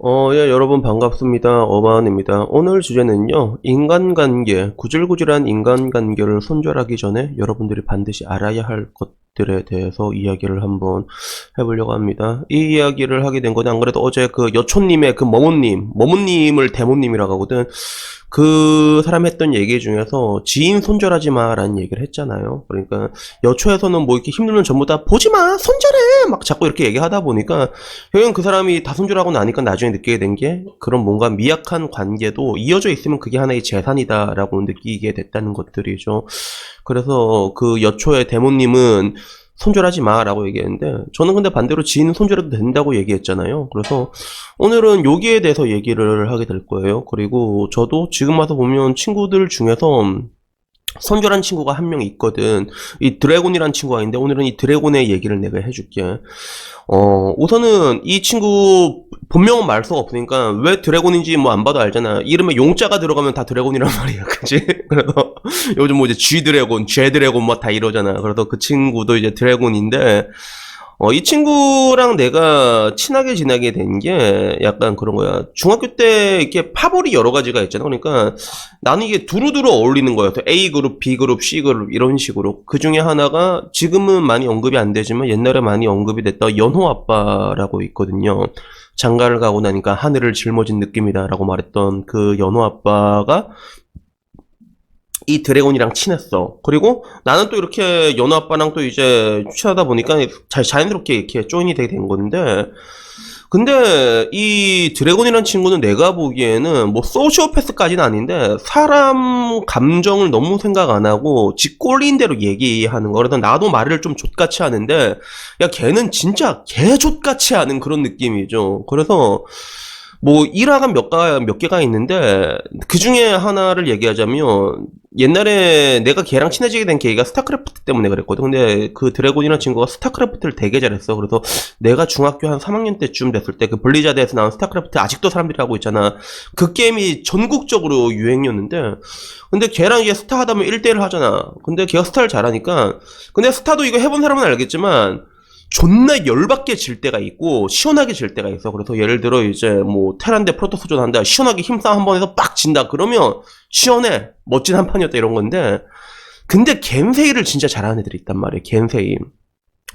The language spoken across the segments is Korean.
어, 예, 여러분 반갑습니다. 어마은입니다. 오늘 주제는요, 인간관계, 구질구질한 인간관계를 손절하기 전에 여러분들이 반드시 알아야 할 것 들에 대해서 이야기를 한번 해보려고 합니다. 이 이야기를 하게 된 거는 안 그래도 어제 그 여초님의 그 머모님, 머모님을 대모님이라고 하거든. 그 사람 했던 얘기 중에서 지인 손절하지 마라는 얘기를 했잖아요. 그러니까 여초에서는 뭐 이렇게 힘들면 전부 다 보지 마, 손절해! 막 자꾸 이렇게 얘기하다 보니까 결국엔 그 사람이 다 손절하고 나니까 나중에 느끼게 된 게 그런 뭔가 미약한 관계도 이어져 있으면 그게 하나의 재산이다라고 느끼게 됐다는 것들이죠. 그래서 그 여초의 대모님은 손절하지 마라고 얘기했는데 저는 근데 반대로 지인은 손절해도 된다고 얘기했잖아요. 그래서 오늘은 여기에 대해서 얘기를 하게 될 거예요. 그리고 저도 지금 와서 보면 친구들 중에서 손절한 친구가 한 명 있거든. 이 드래곤이란 친구가 있는데 오늘은 이 드래곤의 얘기를 내가 해줄게. 어, 우선은 이 친구 본명은 말 수가 없으니까 왜 드래곤인지 뭐 안 봐도 알잖아. 이름에 용자가 들어가면 다 드래곤이란 말이야. 그치? 그래서 요즘 뭐 이제 G 드래곤, J 드래곤 뭐 다 이러잖아. 그래서 그 친구도 이제 드래곤인데 어, 이 친구랑 내가 친하게 지내게 된 게 약간 그런 거야. 중학교 때 이렇게 파벌이 여러 가지가 있잖아. 그러니까 나는 이게 두루두루 어울리는 거였어. A그룹, B그룹, C그룹 이런 식으로. 그 중에 하나가 지금은 많이 언급이 안 되지만 옛날에 많이 언급이 됐던 연호 아빠라고 있거든요. 장가를 가고 나니까 하늘을 짊어진 느낌이다라고 말했던 그 연호 아빠가 이 드래곤이랑 친했어. 그리고 나는 또 이렇게 연호 아빠랑 또 이제 친하다 보니까 잘 자연스럽게 이렇게 조인이 되게 된 건데, 근데 이 드래곤이란 친구는 내가 보기에는 뭐 소시오패스까지는 아닌데 사람 감정을 너무 생각 안 하고 지 꼴린 대로 얘기하는 거. 그래서 나도 말을 좀 족같이 하는데 야 걔는 진짜 개 족같이 하는 그런 느낌이죠. 그래서 뭐 일화가 몇, 가, 몇 개가 있는데 그 중에 하나를 얘기하자면 옛날에 내가 걔랑 친해지게 된 계기가 스타크래프트 때문에 그랬거든. 근데 그 드래곤이라는 친구가 스타크래프트를 되게 잘했어. 그래서 내가 중학교 한 3학년 때쯤 됐을 때 그 블리자드에서 나온 스타크래프트 아직도 사람들이 하고 있잖아. 그 게임이 전국적으로 유행이었는데 근데 걔랑 이제 스타 하다 보면 1대1 하잖아. 근데 걔가 스타를 잘하니까 근데 스타도 이거 해본 사람은 알겠지만 존나 열받게 질 때가 있고 시원하게 질 때가 있어. 그래서 예를 들어 이제 뭐 테란데 프로토스전 한다. 시원하게 힘싸움 한 번 해서 빡 진다. 그러면 시원해. 멋진 한 판이었다 이런 건데 근데 겐세이를 진짜 잘하는 애들이 있단 말이에요. 겐세이.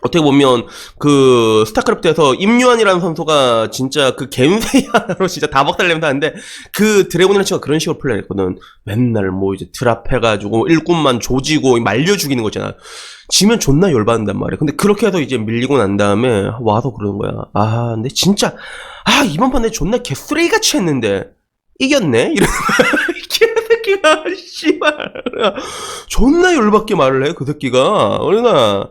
어떻게 보면 그 스타크래프트에서 임요한이라는 선수가 진짜 그 겐세이 하나로 진짜 다 박살내면서 하는데 그 드래곤이라는 그런 식으로 플레이했거든. 맨날 뭐 이제 드랍해가지고 일꾼만 조지고 말려 죽이는 거잖아. 지면 존나 열받는단 말이야. 근데 그렇게 해서 이제 밀리고 난 다음에 와서 그러는 거야. 아, 근데 진짜 아 이번 판에 존나 개쓰레기같이 했는데 이겼네? 이러는 거야. 이 개새끼가 씨발 존나 열받게 말을 해 그 새끼가 그러나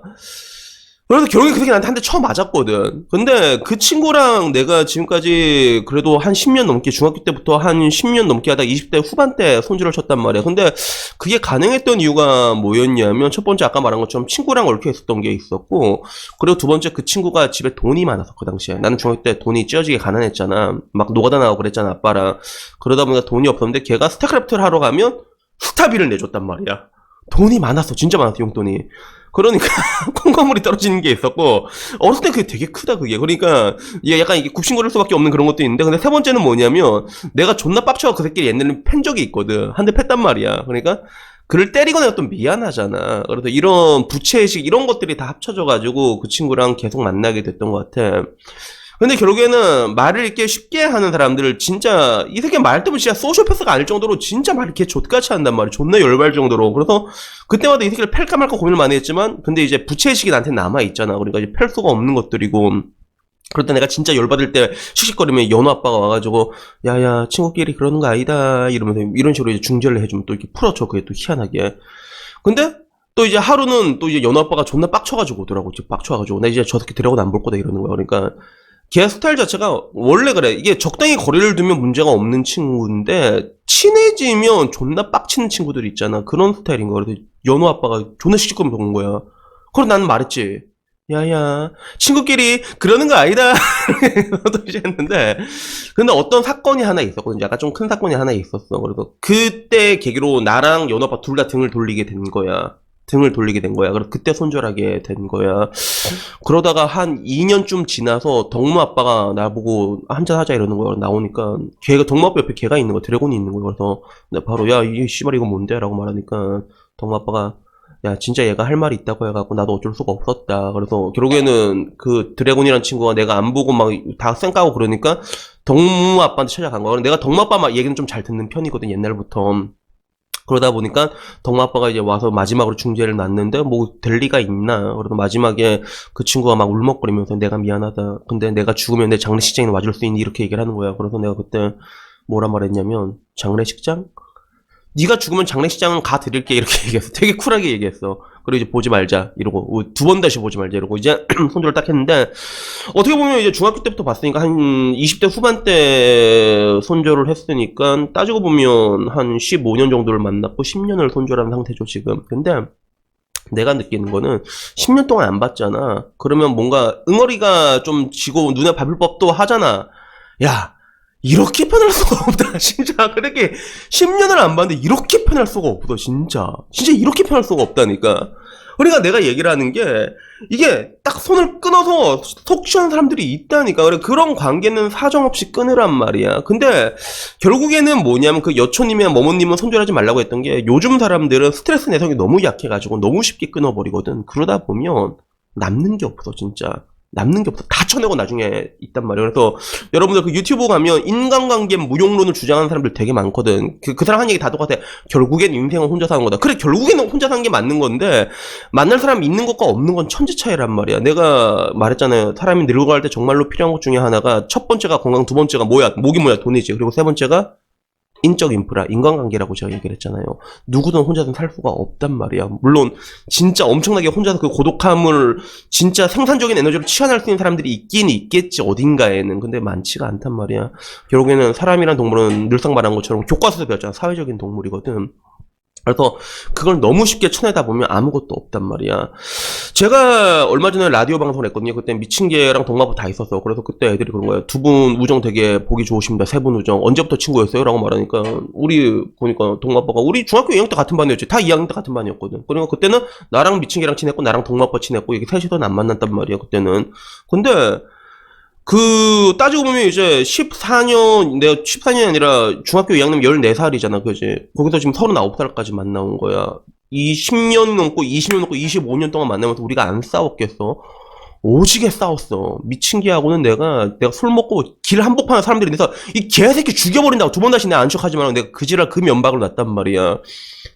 그래서 결국에 그 새끼 나한테 한대 처음 맞았거든. 근데 그 친구랑 내가 지금까지 그래도 한 10년 넘게 중학교 때부터 한 10년 넘게 하다 20대 후반 때 손질을 쳤단 말이야. 근데 그게 가능했던 이유가 뭐였냐면 첫 번째 아까 말한 것처럼 친구랑 얽혀 있었던 게 있었고 그리고 두 번째 그 친구가 집에 돈이 많아서 그 당시에 나는 중학교 때 돈이 찌어지게 가난했잖아. 막 노가다 나오고 그랬잖아 아빠랑. 그러다 보니까 돈이 없었는데 걔가 스타크래프트를 하러 가면 스타비를 내줬단 말이야. 돈이 많았어. 진짜 많았어 용돈이. 그러니까 콩고물이 떨어지는 게 있었고 어렸을 때 그게 되게 크다 그게. 그러니까 얘 약간 이게 굽신거릴 수밖에 없는 그런 것도 있는데 근데 세 번째는 뭐냐면 내가 존나 빡쳐가 그 새끼 옛날에 팬 적이 있거든. 한 대 팼단 말이야. 그러니까 그를 때리고 내가 또 미안하잖아. 그래서 이런 부채의식 이런 것들이 다 합쳐져 가지고 그 친구랑 계속 만나게 됐던 것 같아 근데 결국에는 말을 이렇게 쉽게 하는 사람들을 진짜 이 새끼 말 때문에 진짜 소시오패스가 아닐 정도로 진짜 말을 이렇게 족같이 한단 말이야. 존나 열발 정도로. 그래서 그때마다 이 새끼를 팰까 말까 고민을 많이 했지만 근데 이제 부채의식이 나한테 남아 있잖아. 그러니까 이제 팰 수가 없는 것들이고 때 내가 진짜 열받을 때 씩씩거리면 연호 아빠가 와가지고 야야 친구끼리 그러는 거 아니다 이러면서 이런 식으로 이제 중재를 해주면 또 이렇게 풀어줘 그게 또 희한하게 근데 또 이제 하루는 또 이제 연호 아빠가 존나 빡쳐가지고 오더라고 빡쳐가지고 나 이제 저 새끼 데려고 안 볼 거다 이러는 거야 그러니까 걔 스타일 자체가 원래 그래. 이게 적당히 거리를 두면 문제가 없는 친구인데 친해지면 존나 빡치는 친구들 있잖아. 그런 스타일인 거야. 그래서 연호 아빠가 존나 시끄러면 본 거야. 그럼 나는 말했지. 야야 친구끼리 그러는 거 아니다. 또 이제 했는데 근데 어떤 사건이 하나 있었거든. 약간 좀 큰 사건이 하나 있었어. 그래서 그때 계기로 나랑 연호 아빠 둘 다 등을 돌리게 된 거야. 등을 돌리게 된 거야. 그래서 그때 손절하게 된 거야. 그러다가 한 2년쯤 지나서 덕무 아빠가 나보고 한잔 하자 이러는 거야. 나오니까 걔가 덕무 아빠 옆에 걔가 있는 거야. 드래곤이 있는 거야. 그래서 내가 바로 야, 이 씨발 이거 뭔데? 라고 말하니까 덕무 아빠가 야, 진짜 얘가 할 말이 있다고 해갖고 나도 어쩔 수가 없었다. 그래서 결국에는 그 드래곤이란 친구가 내가 안 보고 막다 쌩까고 그러니까 덕무 아빠한테 찾아간 거야. 내가 덕무 아빠 막 얘기는 좀 잘 듣는 편이거든, 옛날부터. 그러다 보니까 덕무 아빠가 이제 와서 마지막으로 중재를 놨는데 뭐 될 리가 있나. 그래서 마지막에 그 친구가 막 울먹거리면서 내가 미안하다. 근데 내가 죽으면 내 장례식장에 와줄 수 있니? 이렇게 얘기를 하는 거야. 그래서 내가 그때 뭐라 말했냐면 장례식장? 네가 죽으면 장례식장은 가 드릴게 이렇게 얘기했어. 되게 쿨하게 얘기했어. 그리고 이제 보지 말자 이러고 두 번 다시 보지 말자 이러고 이제 손절을 딱 했는데 어떻게 보면 이제 중학교 때부터 봤으니까 한 20대 후반 때 손절을 했으니까 따지고 보면 한 15년 정도를 만났고 10년을 손절한 상태죠 지금. 근데 내가 느끼는 거는 10년 동안 안 봤잖아. 그러면 뭔가 응어리가 좀 지고 눈에 밟을 법도 하잖아. 야, 이렇게 편할 수가 없다. 진짜 그렇게 10년을 안 봤는데 이렇게 편할 수가 없어. 진짜. 진짜 이렇게 편할 수가 없다니까. 그러니까 내가 얘기를 하는 게 이게 딱 손을 끊어서 속 쉬는 사람들이 있다니까. 그래 그런 관계는 사정없이 끊으란 말이야. 근데 결국에는 뭐냐면 그 여초님이나 머모님은 손절하지 말라고 했던 게 요즘 사람들은 스트레스 내성이 너무 약해가지고 너무 쉽게 끊어버리거든. 그러다 보면 남는 게 없어 진짜. 남는 게 없어. 다 쳐내고 나중에 있단 말이야. 그래서 여러분들 그 유튜브 가면 인간관계 무용론을 주장하는 사람들 되게 많거든. 그, 그 사람 한 얘기 다 똑같아. 결국엔 인생은 혼자 사는 거다. 그래, 결국에는 혼자 사는 게 맞는 건데, 만날 사람 있는 것과 없는 건 천지 차이란 말이야. 내가 말했잖아요. 사람이 늙어갈 때 정말로 필요한 것 중에 하나가 첫 번째가 건강, 두 번째가 뭐야? 목이 뭐야? 돈이지. 그리고 세 번째가 인적 인프라, 인간관계라고 제가 얘기를 했잖아요. 누구든 혼자서는 살 수가 없단 말이야. 물론 진짜 엄청나게 혼자서 그 고독함을 진짜 생산적인 에너지로 치환할 수 있는 사람들이 있긴 있겠지 어딘가에는. 근데 많지가 않단 말이야. 결국에는 사람이란 동물은 늘상 말한 것처럼 교과서에서 배웠잖아. 사회적인 동물이거든. 그래서 그걸 너무 쉽게 쳐내다 보면 아무것도 없단 말이야. 제가 얼마 전에 라디오 방송을 했거든요. 그때 미친 개랑 동마부 다 있었어. 그래서 그때 애들이 그런 거예요. 두 분 우정 되게 보기 좋으십니다. 세 분 우정. 언제부터 친구였어요? 라고 말하니까 우리 보니까 동마빠가 우리 중학교 2학년 때 같은 반이었지. 다 2학년 때 같은 반이었거든. 그러니까 그때는 나랑 미친 개랑 친했고 나랑 동마빠 친했고 이게 셋이서는 안 만났단 말이야. 그때는. 근데 그 따지고 보면 이제 14년 내가 14년이 아니라 중학교 2학년 14살이잖아 그지 거기서 지금 39살까지 만나온 거야. 이 10년 넘고 20년 넘고 25년 동안 만나면서 우리가 안 싸웠겠어? 오지게 싸웠어. 미친 개하고는 내가 내가 술 먹고 길 한복판에 사람들이 내서 이 개새끼 죽여버린다고 두 번 다시 내 안척하지만 내가 그 지랄 그 놨단 말이야.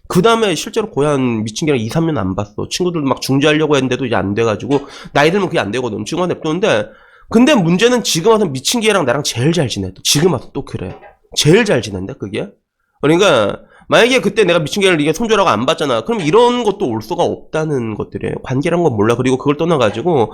그 다음에 실제로 한 미친 개랑 2, 3년 안 봤어. 친구들도 막 중재하려고 했는데도 이제 안 돼가지고 나이 들면 그게 안 되거든. 친구가 냅두는데 근데 문제는 지금 와서 미친 개랑 나랑 제일 잘 지내. 또 지금 와서 또 그래. 제일 잘 지낸다, 그게. 그러니까, 만약에 그때 내가 미친 개를 이게 손절하고 안 봤잖아. 그럼 이런 것도 올 수가 없다는 것들이에요. 관계란 건 몰라. 그리고 그걸 떠나가지고,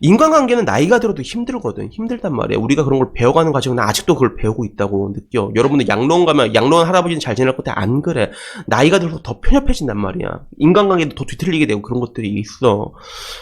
인간관계는 나이가 들어도 힘들거든. 힘들단 말이야. 우리가 그런 걸 배워가는 과정은 아직도 그걸 배우고 있다고 느껴. 여러분들 양로원 가면 양로원 할아버지는 잘 지낼 것 같아. 안 그래. 나이가 들어서 더 편협해진단 말이야. 인간관계도 더 뒤틀리게 되고 그런 것들이 있어.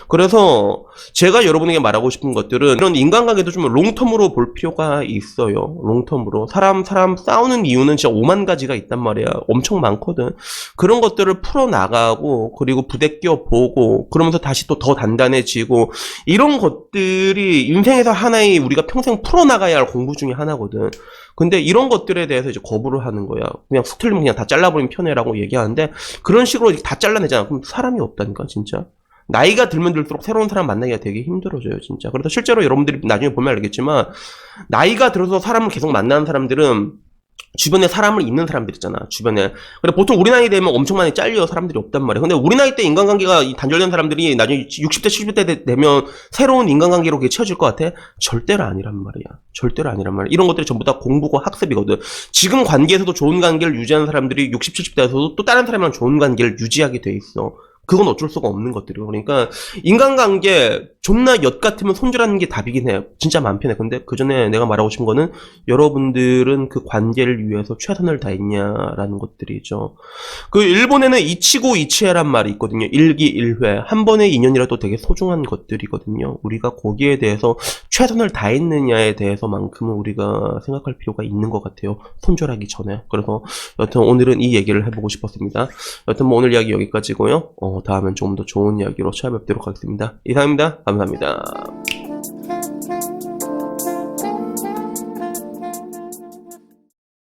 그래서 제가 여러분에게 말하고 싶은 것들은 이런 인간관계도 좀 롱텀으로 볼 필요가 있어요. 롱텀으로. 사람, 사람 싸우는 이유는 진짜 오만 가지가 있단 말이야. 엄청 많거든. 그런 것들을 풀어나가고, 그리고 부대껴 보고, 그러면서 다시 또 더 단단해지고, 이런 것들이 인생에서 하나의 우리가 평생 풀어나가야 할 공부 중에 하나거든. 근데 이런 것들에 대해서 이제 거부를 하는 거야. 그냥 툭 틀리면 그냥 다 잘라버리면 편해라고 얘기하는데, 그런 식으로 다 잘라내잖아. 그럼 사람이 없다니까, 진짜. 나이가 들면 들수록 새로운 사람 만나기가 되게 힘들어져요, 진짜. 그래서 실제로 여러분들이 나중에 보면 알겠지만, 나이가 들어서 사람을 계속 만나는 사람들은 주변에 사람을 있는 사람들 있잖아, 주변에. 근데 보통 우리 나이 되면 엄청 많이 잘려 사람들이 없단 말이야. 근데 우리 나이 때 인간관계가 이 단절된 사람들이 나중에 60대, 70대 되- 되면 새로운 인간관계로 채워질 것 같아? 절대로 아니란 말이야. 절대로 아니란 말이야. 이런 것들이 전부 다 공부고 학습이거든. 지금 관계에서도 좋은 관계를 유지하는 사람들이 60, 70대에서도 또 다른 사람이랑 좋은 관계를 유지하게 돼 있어. 그건 어쩔 수가 없는 것들이고. 그러니까 인간관계 존나 엿 같으면 손절하는 게 답이긴 해요. 진짜 마음 편해. 근데 그 전에 내가 말하고 싶은 거는 여러분들은 그 관계를 위해서 최선을 다했냐라는 것들이죠. 그 일본에는 이치고 이치해란 말이 있거든요. 일기 일회. 한 번의 인연이라도 되게 소중한 것들이거든요. 우리가 거기에 대해서 최선을 다했느냐에 대해서만큼은 우리가 생각할 필요가 있는 것 같아요. 손절하기 전에. 그래서 여튼 오늘은 이 얘기를 해보고 싶었습니다. 여튼 뭐 오늘 이야기 여기까지고요. 어, 어, 다음엔 조금 더 좋은 이야기로 찾아뵙도록 하겠습니다. 이상입니다. 감사합니다.